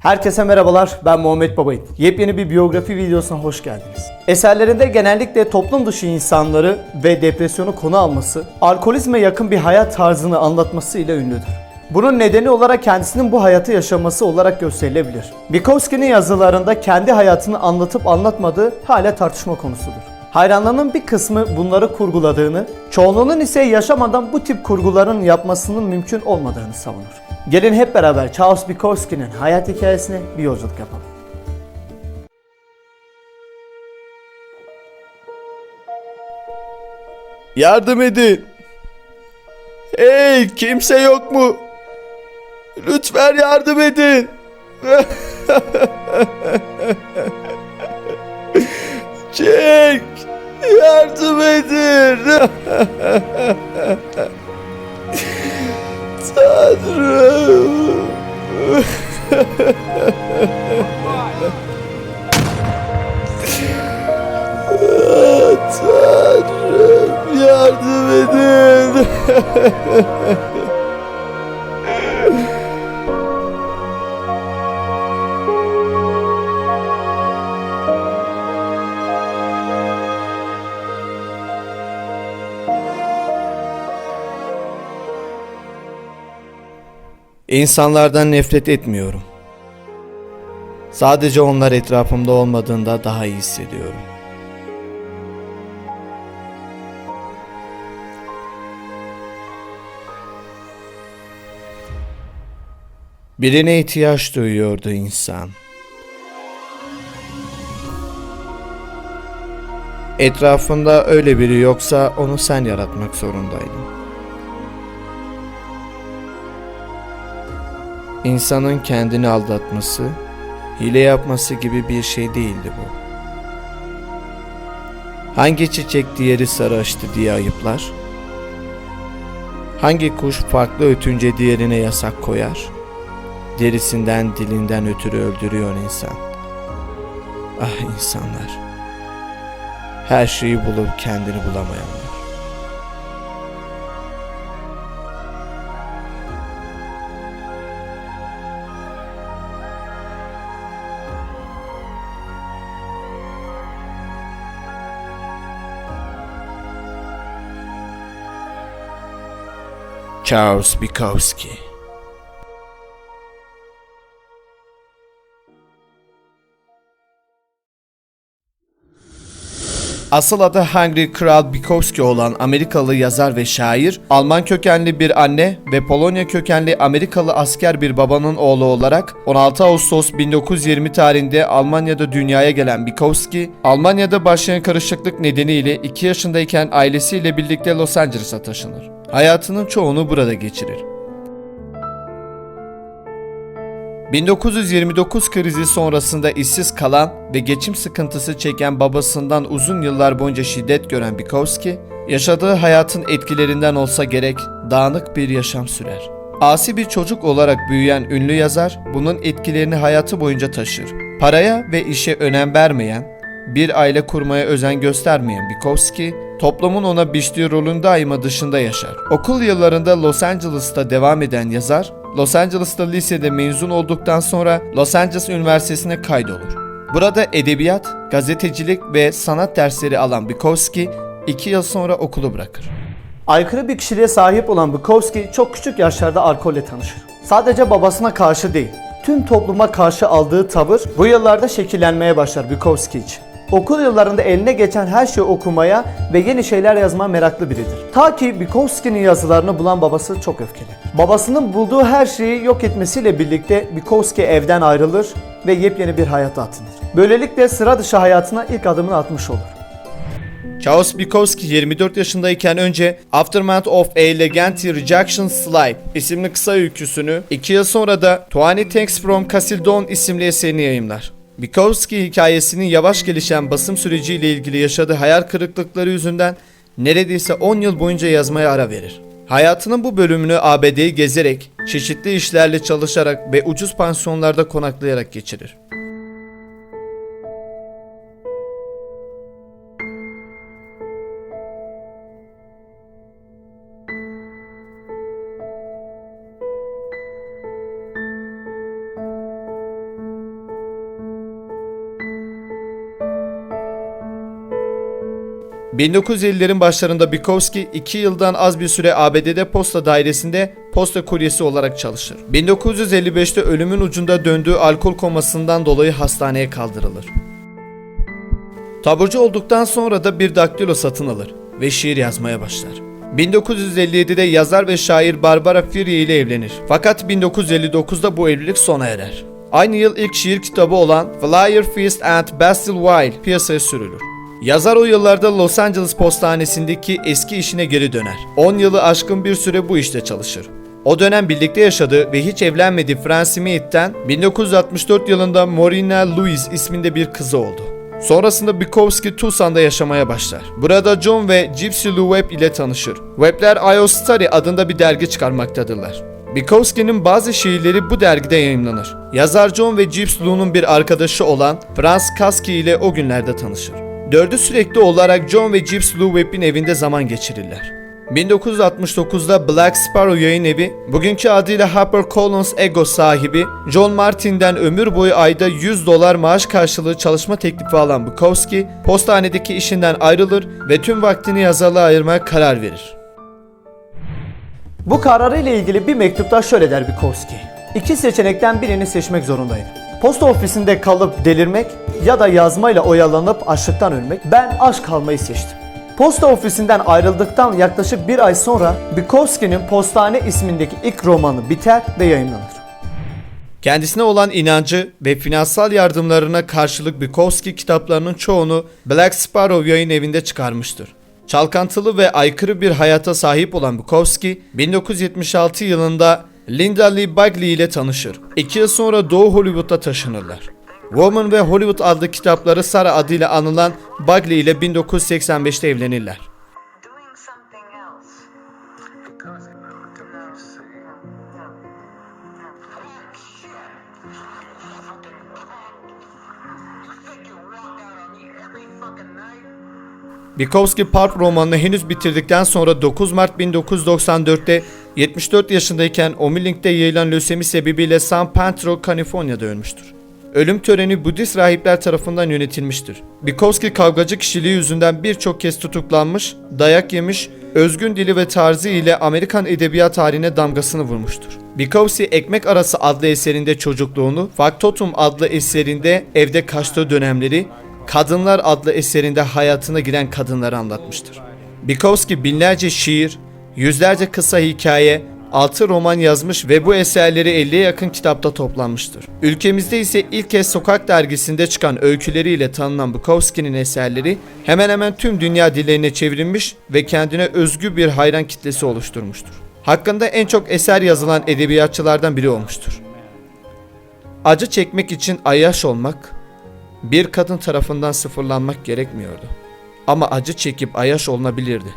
Herkese merhabalar, ben Muhammed Babayit. Yepyeni bir biyografi videosuna hoş geldiniz. Eserlerinde genellikle toplum dışı insanları ve depresyonu konu alması, alkolizme yakın bir hayat tarzını anlatması ile ünlüdür. Bunun nedeni olarak kendisinin bu hayatı yaşaması olarak gösterilebilir. Bukowski'nin yazılarında kendi hayatını anlatıp anlatmadığı hala tartışma konusudur. Hayranlarının bir kısmı bunları kurguladığını, çoğunluğunun ise yaşamadan bu tip kurguların yapmasının mümkün olmadığını savunur. Gelin hep beraber Charles Bukowski'nin hayat hikayesine bir yolculuk yapalım. Yardım edin. Hey kimse yok mu? Lütfen yardım edin. Çek. Yardım edin. Tanrım. Tanrım yardım edin. İnsanlardan nefret etmiyorum. Sadece onlar etrafımda olmadığında daha iyi hissediyorum. Birine ihtiyaç duyuyordu insan. Etrafında öyle biri yoksa onu sen yaratmak zorundaydın. İnsanın kendini aldatması, hile yapması gibi bir şey değildi bu. Hangi çiçek diğeri sarı açtı diye ayıplar? Hangi kuş farklı ötünce diğerine yasak koyar? Derisinden dilinden ötürü öldürüyor insan. Ah insanlar. Her şeyi bulup kendini bulamayanlar. Charles Bukowski Asıl adı Henry Kral Bukowski olan Amerikalı yazar ve şair, Alman kökenli bir anne ve Polonya kökenli Amerikalı asker bir babanın oğlu olarak 16 Ağustos 1920 tarihinde Almanya'da dünyaya gelen Bukowski, Almanya'da başlayan karışıklık nedeniyle 2 yaşındayken ailesiyle birlikte Los Angeles'a taşınır. Hayatının çoğunu burada geçirir. 1929 krizi sonrasında işsiz kalan ve geçim sıkıntısı çeken babasından uzun yıllar boyunca şiddet gören Bukowski, yaşadığı hayatın etkilerinden olsa gerek dağınık bir yaşam sürer. Asi bir çocuk olarak büyüyen ünlü yazar, bunun etkilerini hayatı boyunca taşır. Paraya ve işe önem vermeyen, bir aile kurmaya özen göstermeyen Bukowski, toplumun ona biçtiği rolün daima dışında yaşar. Okul yıllarında Los Angeles'ta devam eden yazar, Los Angeles'ta lisede mezun olduktan sonra Los Angeles Üniversitesi'ne kaydolur. Burada edebiyat, gazetecilik ve sanat dersleri alan Bukowski, iki yıl sonra okulu bırakır. Aykırı bir kişiliğe sahip olan Bukowski çok küçük yaşlarda alkolle tanışır. Sadece babasına karşı değil, tüm topluma karşı aldığı tavır bu yıllarda şekillenmeye başlar Bukowski için. Okul yıllarında eline geçen her şeyi okumaya ve yeni şeyler yazmaya meraklı biridir. Ta ki Bukowski'nin yazılarını bulan babası çok öfkeli. Babasının bulduğu her şeyi yok etmesiyle birlikte Bukowski evden ayrılır ve yepyeni bir hayata atılır. Böylelikle sıra dışı hayatına ilk adımını atmış olur. Charles Bukowski 24 yaşındayken önce Aftermath of a Legendary Rejection Slide isimli kısa öyküsünü 2 yıl sonra da 20 Thanks from Casildon isimli eserini yayımlar. Bukowski hikayesinin yavaş gelişen basım süreciyle ilgili yaşadığı hayal kırıklıkları yüzünden neredeyse 10 yıl boyunca yazmaya ara verir. Hayatının bu bölümünü ABD'yi gezerek, çeşitli işlerle çalışarak ve ucuz pansiyonlarda konaklayarak geçirir. 1950'lerin başlarında Bukowski 2 yıldan az bir süre ABD'de posta dairesinde posta kuryesi olarak çalışır. 1955'te ölümün ucunda döndüğü alkol komasından dolayı hastaneye kaldırılır. Taburcu olduktan sonra da bir daktilo satın alır ve şiir yazmaya başlar. 1957'de yazar ve şair Barbara Fury ile evlenir. Fakat 1959'da bu evlilik sona erer. Aynı yıl ilk şiir kitabı olan Flyer Feast and Bastille Wild piyasaya sürülür. Yazar o yıllarda Los Angeles postanesindeki eski işine geri döner. 10 yılı aşkın bir süre bu işte çalışır. O dönem birlikte yaşadığı ve hiç evlenmediği Fran Smith'ten 1964 yılında Morina Louise isminde bir kızı oldu. Sonrasında Bukowski Tucson'da yaşamaya başlar. Burada John ve Gypsy Lou Webb ile tanışır. Webb'ler IO Story adında bir dergi çıkarmaktadırlar. Bukowski'nin bazı şiirleri bu dergide yayımlanır. Yazar John ve Gypsy Lou'nun bir arkadaşı olan Franz Kaski ile o günlerde tanışır. Dördü sürekli olarak John ve Gypsy Lou Webb'in evinde zaman geçirirler. 1969'da Black Sparrow yayın evi, bugünkü adıyla HarperCollins Ego sahibi John Martin'den ömür boyu ayda 100 dolar maaş karşılığı çalışma teklifi alan Bukowski, postanedeki işinden ayrılır ve tüm vaktini yazarlığa ayırmaya karar verir. Bu kararı ile ilgili bir mektupta şöyle der Bukowski. İki seçenekten birini seçmek zorundaydım. Posta ofisinde kalıp delirmek ya da yazmayla oyalanıp açlıktan ölmek. Ben aşk kalmayı seçtim. Posta ofisinden ayrıldıktan yaklaşık bir ay sonra Bukowski'nin Postane ismindeki ilk romanı biter ve yayınlanır. Kendisine olan inancı ve finansal yardımlarına karşılık Bukowski kitaplarının çoğunu Black Sparrow yayın evinde çıkarmıştır. Çalkantılı ve aykırı bir hayata sahip olan Bukowski, 1976 yılında Linda Lee Bagley ile tanışır. İki yıl sonra Doğu Hollywood'a taşınırlar. Woman ve Hollywood adlı kitapları Sarah adıyla anılan Bagley ile 1985'te evlenirler. Bukowski Pulp romanını henüz bitirdikten sonra 9 Mart 1994'te 74 yaşındayken omuriliğinde yayılan lösemi sebebiyle San Pedro, Kaliforniya'da ölmüştür. Ölüm töreni Budist rahipler tarafından yönetilmiştir. Bukowski kavgacı kişiliği yüzünden birçok kez tutuklanmış, dayak yemiş, özgün dili ve tarzı ile Amerikan edebiyat tarihine damgasını vurmuştur. Bukowski Ekmek Arası adlı eserinde çocukluğunu, Faktotum adlı eserinde evde kaçtığı dönemleri, Kadınlar adlı eserinde hayatına giren kadınları anlatmıştır. Bukowski binlerce şiir, yüzlerce kısa hikaye, altı roman yazmış ve bu eserleri 50'ye yakın kitapta toplanmıştır. Ülkemizde ise ilk kez Sokak dergisinde çıkan öyküleriyle tanınan Bukowski'nin eserleri hemen hemen tüm dünya dillerine çevrilmiş ve kendine özgü bir hayran kitlesi oluşturmuştur. Hakkında en çok eser yazılan edebiyatçılardan biri olmuştur. Acı çekmek için ayyaş olmak, bir kadın tarafından sıfırlanmak gerekmiyordu. Ama acı çekip ayaş olunabilirdi.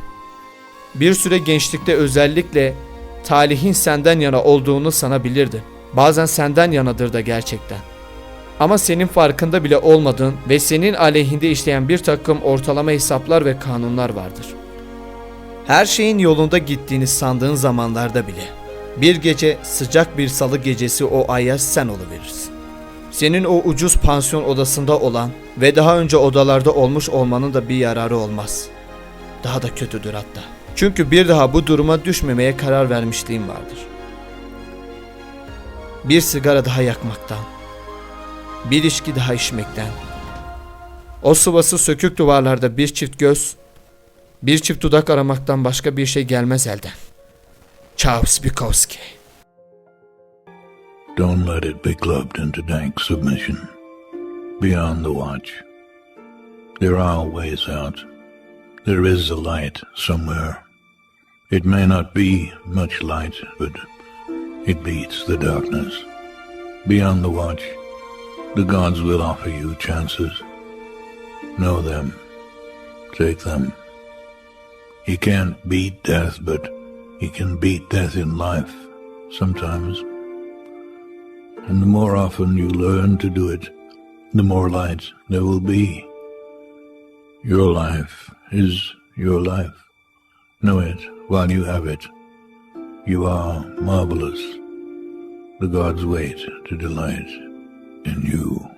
Bir süre gençlikte özellikle talihin senden yana olduğunu sanabilirdi. Bazen senden yanadır da gerçekten. Ama senin farkında bile olmadığın ve senin aleyhinde işleyen bir takım ortalama hesaplar ve kanunlar vardır. Her şeyin yolunda gittiğini sandığın zamanlarda bile bir gece sıcak bir salı gecesi o ayyaş sen oluverirsin. Senin o ucuz pansiyon odasında olan ve daha önce odalarda olmuş olmanın da bir yararı olmaz. Daha da kötüdür hatta. Çünkü bir daha bu duruma düşmemeye karar vermişliğim vardır. Bir sigara daha yakmaktan, bir içki daha içmekten, o sıvası sökük duvarlarda bir çift göz, bir çift dudak aramaktan başka bir şey gelmez elden. Charles Bukowski Don't let it be clubbed into dank submission. Beyond the watch. There are ways out. There is a light somewhere. It may not be much light, but it beats the darkness. Beyond the watch. The gods will offer you chances. Know them. Take them. He can't beat death, but he can beat death in life sometimes. And the more often you learn to do it, the more light there will be. Your life is your life. Know it while you have it. You are marvelous. The gods wait to delight in you.